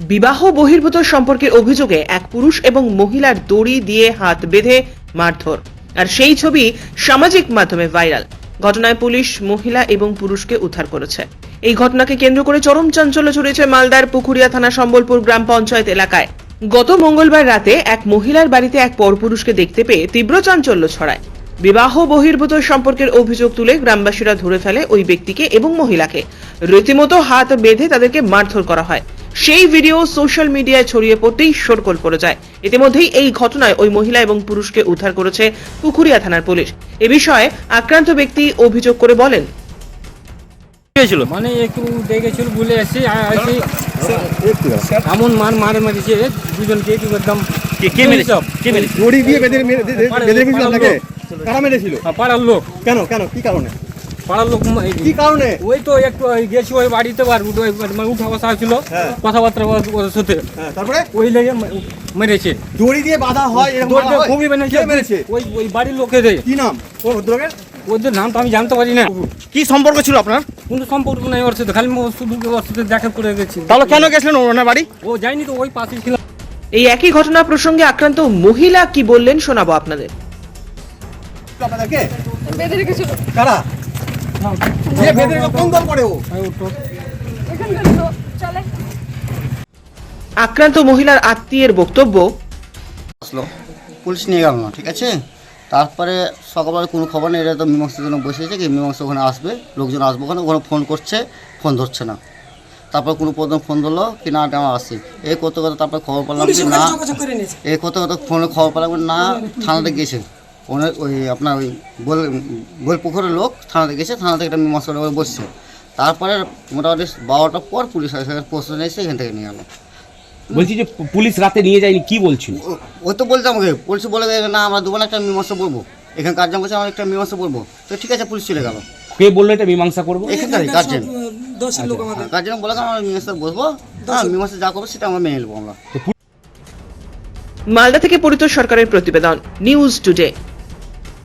বিবাহ বহির্ভূত সম্পর্কের অভিযোগে এক পুরুষ এবং মহিলার দড়ি দিয়ে হাত বেঁধে মারধর। আর সেই ছবি সামাজিক মাধ্যমে ভাইরাল। ঘটনায় পুলিশ, মহিলা এবং পুরুষকে উদ্ধার করেছে। এই ঘটনাকে কেন্দ্র করে চরম চাঞ্চল্য ছড়িয়েছে মালদার পুকুরিয়া থানা সম্বলপুর গ্রাম পঞ্চায়েত এলাকায়। গত মঙ্গলবার রাতে এক মহিলার বাড়িতে এক পরপুরুষকে দেখতে পেয়ে তীব্র চাঞ্চল্য ছড়ায়। বিবাহ বহির্ভূত সম্পর্কের অভিযোগ তুলে গ্রামবাসীরা ধরে ফেলে ওই ব্যক্তিকে এবং মহিলাকে। রীতিমতো হাত বেঁধে তাদেরকে মারধর করা হয়। সেই ভিডিও সোশ্যাল মিডিয়ায় ছড়িয়ে পড়তেই শোরগোল পড়ে যায়। ইতিমধ্যেই এই ঘটনায় ওই মহিলা এবং পুরুষকে উদ্ধার করেছে পুকুরিয়া থানার পুলিশ। এ বিষয়ে আক্রান্ত ব্যক্তি অভিযোগ করে বলেন হয়েছিল মানে একটু দেখেছিল বলে এসে আসি এমন মার মার মেরেছে দুজনকে কি একদম কে কে মেরেছে? কে মেরেছে? দড়ি দিয়ে বেঁধে মেরে- বেঁধে আপনাকে? কারা মেরেছিল? পাড়ার লোক। কেন কেন কি কারণে? পাড়ার লোক কি কারণে? ওই তো একটু ওই গেছি ওই বাড়িতে আর উঠে- মানে উঠা বসা ছিল হ্যাঁ। কথাবার্তা সাথে। হ্যাঁ, তারপরে? ওই লেগে মেরেছে। দড়ি দিয়ে বাঁধা হয় খুবই মেরেছে। ওই ওই বাড়ির লোকেদের। কি নাম? ও ভদ্রলোকের? ওদের নাম তো আমি জানতে পারি না। কি সম্পর্ক ছিল আপনার? কোনো সম্পর্ক নাই ওর সাথে। খালি শুধু ওর সাথে দেখা করে গেছি। তাহলে কেন গেছিলেন ওনার বাড়ি? ও যায়নি তো ওই পাশে ছিল। এই একই ঘটনা প্রসঙ্গে আক্রান্ত মহিলা কি বললেন শোনাবো আপনাদের। আপনাদেরকে? বেঁধে রেখেছিল। কারা? যে কোন দল করে ও। আক্রান্ত মহিলার আত্মীয়ের বক্তব্য? আসলো। পুলিশ নিয়ে গেল না ঠিক আছে? তারপরে সকালবেলা কোনো খবর নেই এরা তো মীমাংসার জন্য বসেছে কি মীমাংসা ওখানে আসবে লোকজন আসবে ওখানে ওখানে ফোন করছে ফোন ধরছে না। তারপর কোনো প্রথম ফোন ধরলো কি না এটা আমার আসি। এই করতে করতে তারপরে খবর পেলাম না এই করতে করতে ফোনে খবর পেলাম না থানাতে গেছে ওনার ওই আপনার ওই গোল গোলপুকুরের লোক থানাতে গেছে থানা থেকে একটা মীমাংসা করে বসছে। তারপরে মোটামুটি বারোটার পর পুলিশ প্রশ্ন এসে এখান থেকে নিয়ে গেলো বলছি যে পুলিশ রাতে নিয়ে যায়নি কি বলছিল? ও- ও তো বলছে আমাকে পুলিশ বলে দেবে না আমরা দুবার একটা মীমাংসা বলব এখানে কার্জন করছে আমরা একটা মীমাংসা বলব তো ঠিক আছে পুলিশ চলে গেল। কে বলল এটা মীমাংসা করব? এখানকারই গার্জেন গার্জেন বলে গেল আমরা মীমাংসা বসবো হ্যাঁ মীমাংসা যা করব সেটা আমরা মেনে নেব আমরা। মালদা থেকে পরিত সরকারের প্রতিবেদন নিউজ টুডে।